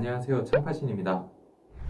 안녕하세요. 창파신입니다.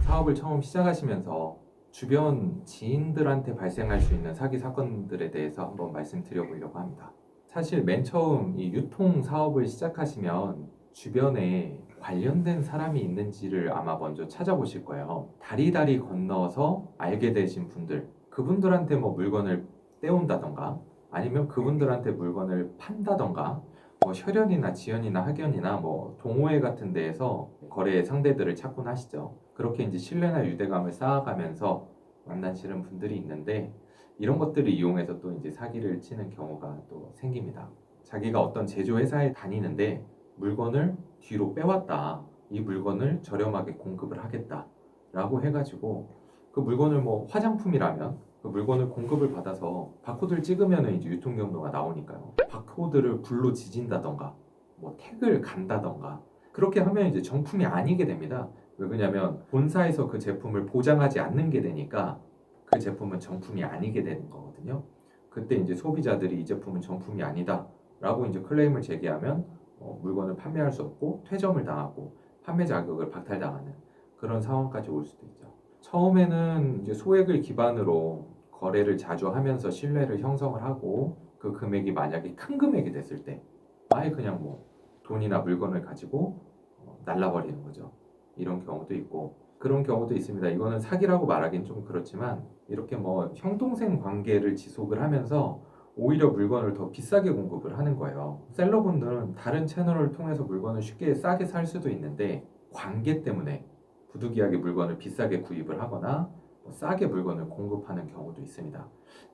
사업을 처음 시작하시면서 주변 지인들한테 발생할 수 있는 사기 사건들에 대해서 한번 말씀드려보려고 합니다. 사실 맨 처음 이 유통 사업을 시작하시면 주변에 관련된 사람이 있는지를 아마 먼저 찾아보실 거예요. 다리다리 건너서 알게 되신 분들, 그분들한테 뭐 물건을 떼온다던가 아니면 그분들한테 물건을 판다던가 뭐 혈연이나 지연이나 학연이나 뭐 동호회 같은 데에서 거래 상대들을 찾곤 하시죠. 그렇게 이제 신뢰나 유대감을 쌓아가면서 만나시는 분들이 있는데 이런 것들을 이용해서 또 이제 사기를 치는 경우가 또 생깁니다. 자기가 어떤 제조 회사에 다니는데 물건을 뒤로 빼왔다. 이 물건을 저렴하게 공급을 하겠다 라고 해가지고 그 물건을 뭐 화장품이라면 그 물건을 공급을 받아서 바코드를 찍으면 이제 유통 경로가 나오니까요. 바코드를 불로 지진다던가 뭐 택을 간다던가 그렇게 하면 이제 정품이 아니게 됩니다. 왜 그러냐면 본사에서 그 제품을 보장하지 않는 게 되니까 그 제품은 정품이 아니게 되는 거거든요. 그때 이제 소비자들이 이 제품은 정품이 아니다라고 이제 클레임을 제기하면 어, 물건을 판매할 수 없고 퇴점을 당하고 판매 자격을 박탈당하는 그런 상황까지 올 수도 있죠. 처음에는 이제 소액을 기반으로 거래를 자주 하면서 신뢰를 형성을 하고 그 금액이 만약에 큰 금액이 됐을 때 아예 그냥 뭐 돈이나 물건을 가지고 어, 날라버리는 거죠. 이런 경우도 있고 그런 경우도 있습니다. 이거는 사기라고 말하기는 좀 그렇지만 이렇게 뭐 형동생 관계를 지속을 하면서 오히려 물건을 더 비싸게 공급을 하는 거예요. 셀러분들은 다른 채널을 통해서 물건을 쉽게 싸게 살 수도 있는데 관계 때문에 부득이하게 물건을 비싸게 구입을 하거나 뭐 싸게 물건을 공급하는 경우도 있습니다.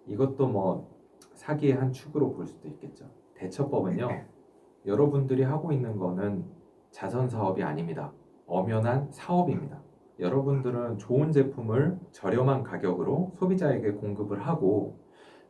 이것도 뭐 사기의 한 축으로 볼 수도 있겠죠. 대처법은요. 여러분들이 하고 있는 거는 자선 사업이 아닙니다. 엄연한 사업입니다. 여러분들은 좋은 제품을 저렴한 가격으로 소비자에게 공급을 하고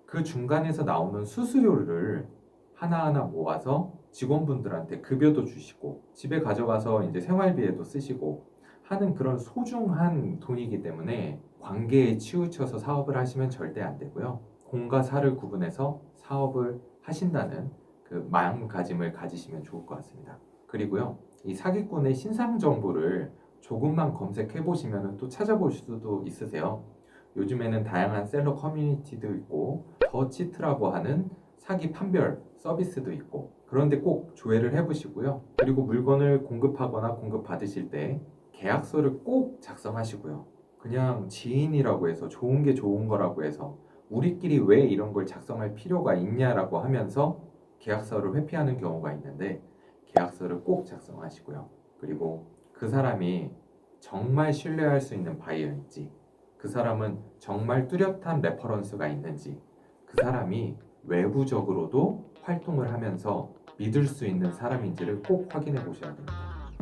그 중간에서 나오는 수수료를 하나하나 모아서 직원분들한테 급여도 주시고 집에 가져가서 이제 생활비에도 쓰시고 하는 그런 소중한 돈이기 때문에 관계에 치우쳐서 사업을 하시면 절대 안 되고요. 공과 사를 구분해서 사업을 하신다는 그 마음가짐을 가지시면 좋을 것 같습니다. 그리고요, 이 사기꾼의 신상 정보를 조금만 검색해 보시면 또 찾아볼 수도 있으세요. 요즘에는 다양한 셀러 커뮤니티도 있고 더 치트라고 하는 사기 판별 서비스도 있고 그런데 꼭 조회를 해보시고요. 그리고 물건을 공급하거나 공급 받으실 때 계약서를 꼭 작성하시고요. 그냥 지인이라고 해서 좋은 게 좋은 거라고 해서 우리끼리 왜 이런 걸 작성할 필요가 있냐라고 하면서 계약서를 회피하는 경우가 있는데 계약서를 꼭 작성하시고요. 그리고 그 사람이 정말 신뢰할 수 있는 바이어인지 그 사람은 정말 뚜렷한 레퍼런스가 있는지 그 사람이 외부적으로도 활동을 하면서 믿을 수 있는 사람인지를 꼭 확인해 보셔야 됩니다.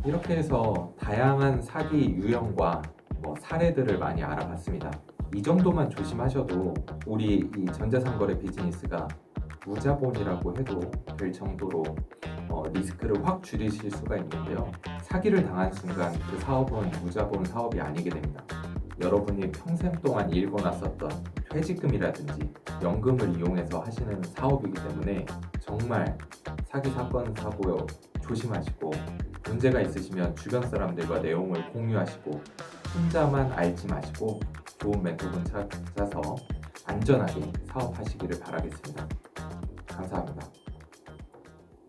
이렇게 해서 다양한 사기 유형과 뭐 사례들을 많이 알아봤습니다. 이 정도만 조심하셔도 우리 이 전자상거래 비즈니스가 무자본이라고 해도 될 정도로 어, 리스크를 확 줄이실 수가 있는데요. 사기를 당한 순간 그 사업은 무자본 사업이 아니게 됩니다. 여러분이 평생 동안 일궈놨었던 퇴직금이라든지 연금을 이용해서 하시는 사업이기 때문에 정말 사기 사건 사고 조심하시고 문제가 있으시면 주변 사람들과 내용을 공유하시고 혼자만 알지 마시고 좋은 멘토분 찾아서 안전하게 사업하시기를 바라겠습니다. 감사합니다.